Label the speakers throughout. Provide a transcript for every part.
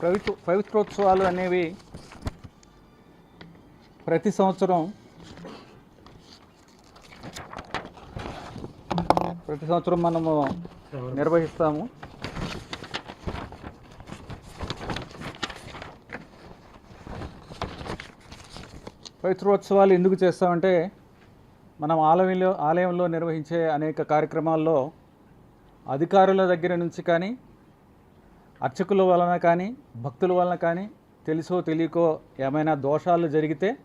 Speaker 1: పవిత్ర పవిత్రోత్సవాలు అనేవి ప్రతి సంవత్సరం ప్రతి సంవత్సరం మనము నిర్వహిస్తాము. పవిత్రోత్సవాలు ఎందుకు చేస్తామంటే మనం ఆలయంలో ఆలయంలో నిర్వహించే అనేక కార్యక్రమాల్లో అధికారుల దగ్గర నుంచి కానీ అర్చకుల వలన కానీ భక్తుల వలన కానీ తెలుసో తెలియకో ఏమైనా దోషాలు జరిగితే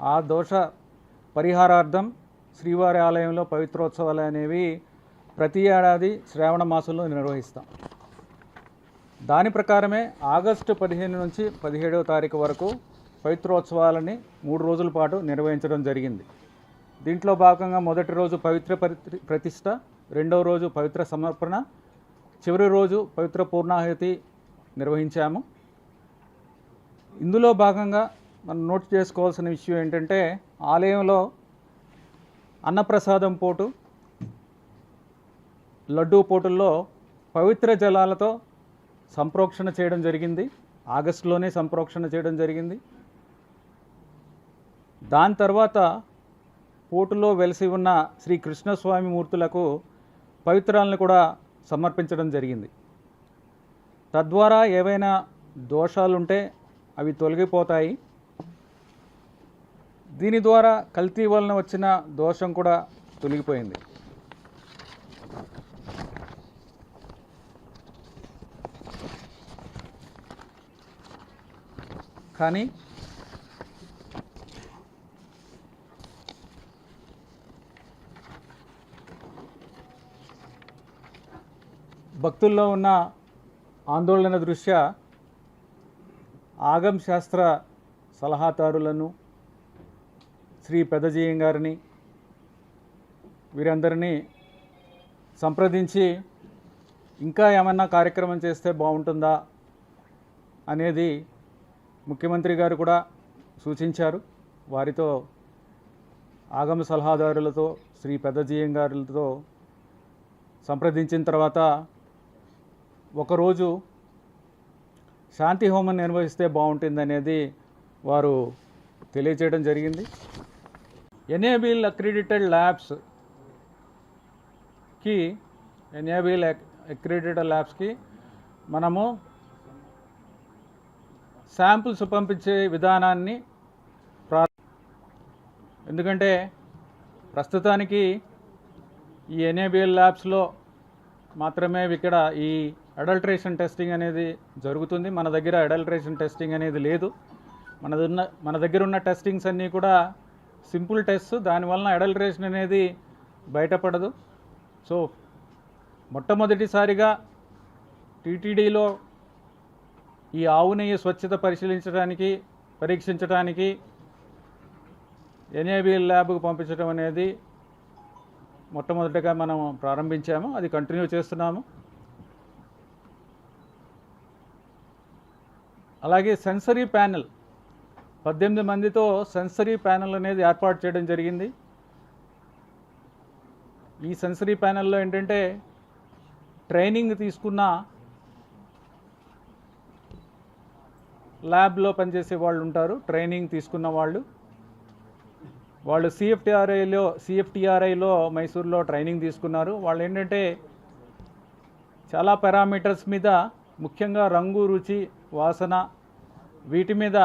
Speaker 1: ఆ దోష పరిహారార్థం శ్రీవారి ఆలయంలో పవిత్రోత్సవాలు అనేవి ప్రతి ఏడాది శ్రావణ మాసంలో నిర్వహిస్తాం. దాని ప్రకారమే ఆగస్టు పదిహేను నుంచి పదిహేడవ తారీఖు వరకు పవిత్రోత్సవాలని మూడు రోజుల పాటు నిర్వహించడం జరిగింది. దీంట్లో భాగంగా మొదటి రోజు పవిత్ర పరి- ప్రతిష్ట రెండవ రోజు పవిత్ర సమర్పణ చివరి రోజు పవిత్ర పూర్ణాహుతి నిర్వహించాము. ఇందులో భాగంగా మనం నోట్ చేసుకోవాల్సిన విషయం ఏంటంటే ఆలయంలో అన్నప్రసాదం పోటు లడ్డూ పోటుల్లో పవిత్ర జలాలతో సంప్రోక్షణ చేయడం జరిగింది. ఆగస్టులోనే సంప్రోక్షణ చేయడం జరిగింది. దాని తర్వాత పోటులో వెలిసి ఉన్న శ్రీ కృష్ణస్వామి మూర్తులకు పవిత్రాలను కూడా సమర్పించడం జరిగింది. తద్వారా ఏవైనా దోషాలుంటే అవి తొలగిపోతాయి. దీని ద్వారా కల్తీ వలన వచ్చిన దోషం కూడా తొలగిపోయింది. కానీ భక్తుల్లో ఉన్న ఆందోళన దృష్ట్యా ఆగం శాస్త్ర సలహాదారులను శ్రీ పెదజీయం గారిని వీరందరినీ సంప్రదించి ఇంకా ఏమన్నా కార్యక్రమం చేస్తే బాగుంటుందా అనేది ముఖ్యమంత్రి గారు కూడా సూచించారు. వారితో ఆగమ సలహాదారులతో శ్రీ పెద్దజీయం గారులతో సంప్రదించిన తర్వాత ఒకరోజు శాంతి హోమం నిర్వహిస్తే బాగుంటుంది అనేది వారు తెలియజేయడం జరిగింది. ఎనేబిల్ అక్రిడిటెడ్ ల్యాబ్స్కి ఎనేబిల్ అక్రిడిటెడ్ ల్యాబ్స్కి మనము శాంపుల్స్ పంపించే విధానాన్ని ప్రా ఎందుకంటే ప్రస్తుతానికి ఈ ఎన్ఏబిఎల్ ల్యాబ్స్లో మాత్రమే ఇక్కడ ఈ అడల్ట్రేషన్ టెస్టింగ్ అనేది జరుగుతుంది. మన దగ్గర అడల్ట్రేషన్ టెస్టింగ్ అనేది లేదు. మనదున్న ఉన్న మన దగ్గర ఉన్న టెస్టింగ్స్ అన్నీ కూడా సింపుల్ టెస్ట్ దానివలన అడల్ట్రేషన్ అనేది బయటపడదు. సో మొట్టమొదటిసారిగా టీటీడీలో ఈ ఆవు నెయ్యి స్వచ్ఛత పరిశీలించడానికి పరీక్షించడానికి ఎన్ఏబిఎల్ ల్యాబ్కు పంపించడం అనేది మొట్టమొదటిగా మనం ప్రారంభించాము. అది కంటిన్యూ చేస్తున్నాము. అలాగే సెన్సరీ ప్యానెల్. పద్దెనిమిది మందితో సెన్సరీ ప్యానెల్ అనేది ఏర్పాటు చేయడం జరిగింది. ఈ సెన్సరీ ప్యానెల్లో ఏంటంటే ట్రైనింగ్ తీసుకున్న ల్యాబ్లో పనిచేసే వాళ్ళు ఉంటారు. ట్రైనింగ్ తీసుకున్న వాళ్ళు. వాళ్ళు సిఎఫ్టీఆర్ఐలో సిఎఫ్టీఆర్ఐలో మైసూర్లో ట్రైనింగ్ తీసుకున్నారు. వాళ్ళు ఏంటంటే చాలా పారామీటర్స్ మీద ముఖ్యంగా రంగు రుచి వాసన వీటి మీద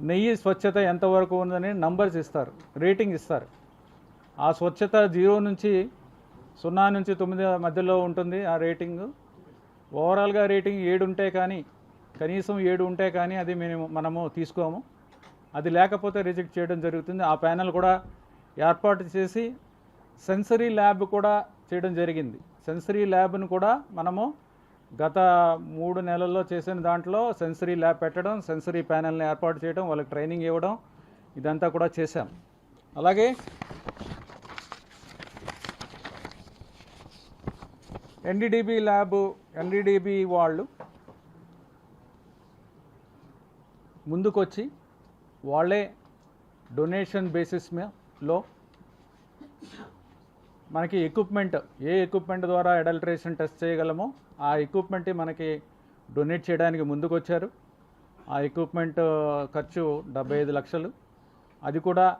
Speaker 1: నెయ్యి స్వచ్ఛత ఎంతవరకు ఉందని నంబర్స్ ఇస్తారు రేటింగ్ ఇస్తారు. ఆ స్వచ్ఛత జీరో నుంచి సున్నా నుంచి తొమ్మిది మధ్యలో ఉంటుంది ఆ రేటింగ్. ఓవరాల్గా రేటింగ్ ఏడు ఉంటే కానీ కనీసం ఏడు ఉంటే కానీ అది మేము మనము తీసుకోము. అది లేకపోతే రిజెక్ట్ చేయడం జరుగుతుంది. ఆ ప్యానెల్ కూడా ఏర్పాటు చేసి సెన్సరీ ల్యాబ్ కూడా చేయడం జరిగింది. సెన్సరీ ల్యాబ్ను కూడా మనము గత మూడు నెలల్లో చేసిన దాంట్లో సెన్సరీ ల్యాబ్ పెట్టడం సెన్సరీ ప్యానెల్ని ఏర్పాటు చేయడం వాళ్ళకి ట్రైనింగ్ ఇవ్వడం ఇదంతా కూడా చేశాం. అలాగే ఎన్డీడీబీ ల్యాబ్ ఎన్డీడీబీ వాళ్ళు ముందుకొచ్చి వాళ్ళే డొనేషన్ బేసిస్లో మనకి ఎక్విప్మెంట్ ఏ ఎక్విప్మెంట్ ద్వారా అడల్ట్రేషన్ టెస్ట్ చేయగలమో ఆ ఎక్విప్మెంట్ మనకి డొనేట్ చేయడానికి ముందుకొచ్చారు. ఆ ఎక్విప్మెంట్ ఖర్చు డెబ్బై ఐదు లక్షలు. అది కూడా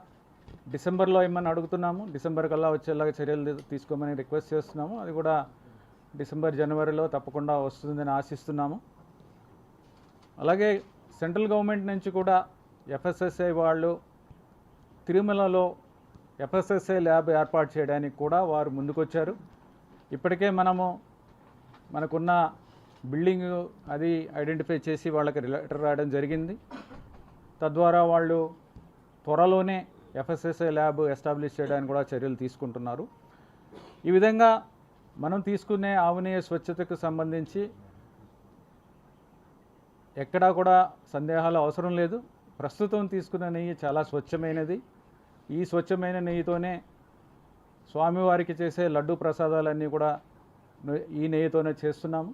Speaker 1: డిసెంబర్లో ఇమ్మని అడుగుతున్నాము? డిసెంబర్ కల్లా వచ్చేలాగా చర్యలు తీసుకోమని రిక్వెస్ట్ చేస్తున్నాము. అది కూడా డిసెంబర్ జనవరిలో తప్పకుండా వస్తుందని ఆశిస్తున్నాము. అలాగే సెంట్రల్ గవర్నమెంట్ నుంచి కూడా ఎఫ్ఎస్ఎస్ఐ వాళ్ళు తిరుమలలో ఎఫ్ఎస్ఎస్ఐ ల్యాబ్ ఏర్పాటు చేయడానికి కూడా వారు ముందుకొచ్చారు. ఇప్పటికే మనము మనకున్న బిల్డింగ్ అది ఐడెంటిఫై చేసి వాళ్ళకి లెటర్ రాయడం జరిగింది. తద్వారా వాళ్ళు త్వరలోనే ఎఫ్ఎస్ఎస్ఐ ల్యాబ్ ఎస్టాబ్లిష్ చేయడానికి కూడా చర్యలు తీసుకుంటున్నారు. ఈ విధంగా మనం తీసుకునే ఆవునేయ స్వచ్ఛతకు సంబంధించి ఎక్కడా కూడా సందేహాలు అవసరం లేదు. ప్రస్తుతం తీసుకున్న నెయ్యి చాలా స్వచ్ఛమైనది. ఈ స్వచ్ఛమైన నెయ్యితోనే స్వామివారికి చేసే లడ్డు ప్రసాదాలన్నీ కూడా ఈ నెయ్యితోనే చేస్తున్నాము.